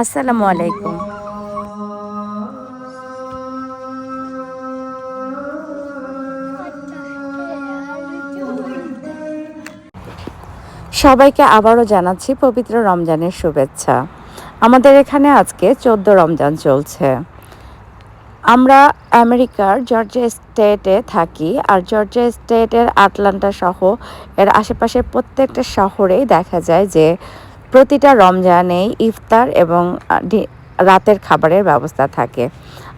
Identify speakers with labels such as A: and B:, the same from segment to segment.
A: আসসালামু আলাইকুম। সবাইকে আবারও জানাচ্ছি পবিত্র রমজানের শুভেচ্ছা। আমাদের এখানে আজকে চোদ্দ রমজান চলছে। আমরা আমেরিকার জর্জিয়া স্টেটে থাকি আর জর্জিয়া স্টেটের আটলান্টা সহ এর আশেপাশের প্রত্যেকটা শহরেই দেখা যায় যে প্রতিটা রমজানেই ইফতার এবং রাতের খাবারের ব্যবস্থা থাকে।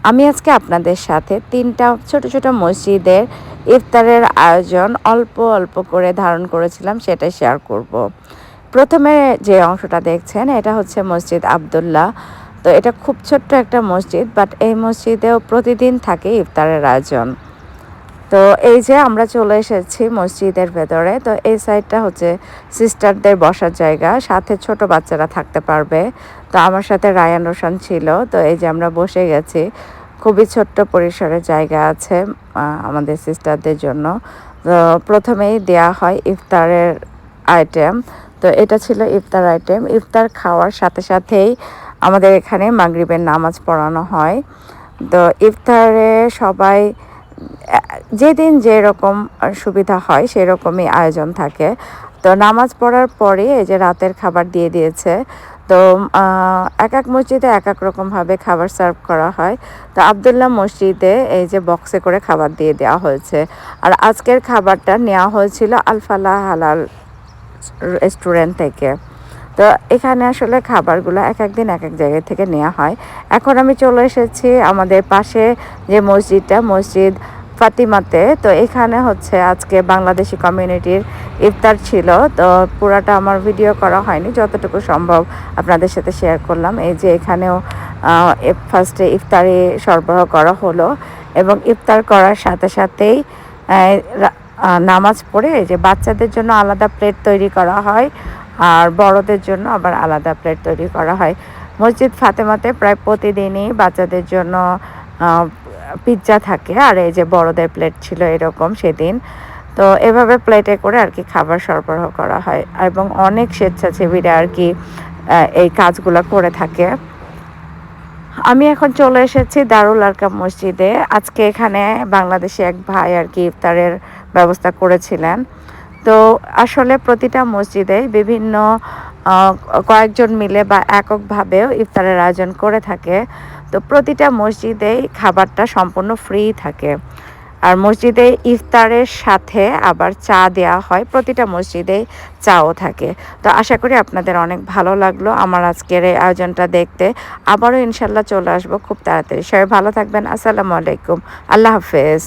A: আমি আজকে আপনাদের সাথে তিনটা ছোট ছোট মসজিদের ইফতারের আয়োজন অল্প অল্প করে ধারণ করেছিলাম সেটা শেয়ার করব। প্রথমে যে অংশটা দেখছেন, এটা হচ্ছে মসজিদ আবদুল্লাহ। তো এটা খুব ছোট্ট একটা মসজিদ বাট এই মসজিদেও প্রতিদিন থাকে ইফতারের আয়োজন। তো এই যে আমরা চলে এসেছি মসজিদের ভেতরে, তো এই সাইডটা হচ্ছে সিস্টারদের বসার জায়গা, সাথে ছোট বাচ্চারা থাকতে পারবে। তো আমার সাথে রায়ান রোশন ছিল, তো এই যে আমরা বসে গেছি। খুবই ছোট্ট পরিসরের জায়গা আছে আমাদের সিস্টারদের জন্য। তো প্রথমেই দেয়া হয় ইফতারের আইটেম। তো এটা ছিল ইফতার আইটেম। ইফতার খাওয়ার সাথে সাথেই আমাদের এখানে মাগরিবের নামাজ পড়ানো হয়। তো ইফতারে সবাই যেদিন যেরকম সুবিধা হয়, সেরকমই আয়োজন থাকে। তো নামাজ পড়ার পরে এই যে রাতের খাবার দিয়ে দিয়েছে, তো এক এক মসজিদে এক এক রকমভাবে খাবার সার্ভ করা হয়। তো আবদুল্লাহ মসজিদে এই যে বক্সে করে খাবার দিয়ে দেওয়া হয়েছে। আর আজকের খাবারটা নেওয়া হয়েছিল আলফালা হালাল রেস্টুরেন্ট থেকে। তো এখানে আসলে খাবারগুলো এক এক দিন এক এক জায়গা থেকে নেওয়া হয়। এখন আমি চলে এসেছি আমাদের পাশে যে মসজিদটা, মসজিদ ফাতিমাতে। তো এখানে হচ্ছে আজকে বাংলাদেশি কমিউনিটির ইফতার ছিল। তো পুরাটা আমার ভিডিও করা হয়নি, যতটুকু সম্ভব আপনাদের সাথে শেয়ার করলাম। এই যে এখানেও ফার্স্টে ইফতারি সরবরাহ করা হলো এবং ইফতার করার সাথে সাথেই নামাজ পড়ে যে বাচ্চাদের জন্য আলাদা প্লেট তৈরি করা হয়। আর বড়দের জন্য আবার আলাদা প্লেট তৈরি করা হয়। মসজিদ ফাতেমাতে প্রায় প্রতিদিনই বাচ্চাদের জন্য পিৎজা থাকে। আর এই যে বড়দের প্লেট ছিল এরকম সেদিন। তো এভাবে প্লেটে করে আর কি খাবার সরবরাহ করা হয়। এবং অনেক স্বেচ্ছাসেবীরা আর কি এই কাজগুলো করে থাকে। আমি এখন চলে এসেছি দারুল আরকাম মসজিদে। আজকে এখানে বাংলাদেশে এক ভাই আর কি ইফতারের ব্যবস্থা করেছিলেন। তো আসলে প্রতিটা মসজিদে বিভিন্ন কয়েকজন মিলে বা এককভাবেও ইফতারের আয়োজন করে থাকে। তো প্রতিটা মসজিদেই খাবারটা সম্পূর্ণ ফ্রি থাকে। আর মসজিদে ইফতারের সাথে আবার চা দেওয়া হয়, প্রতিটা মসজিদেই চাও থাকে। তো আশা করি আপনাদের অনেক ভালো লাগল আমার আজকের এই আয়োজনটা দেখতে। আবারও ইনশাল্লাহ চলে আসব খুব তাড়াতাড়ি। সবাই ভালো থাকবেন, আসসালামু আলাইকুম। আল্লাহ হাফেজ।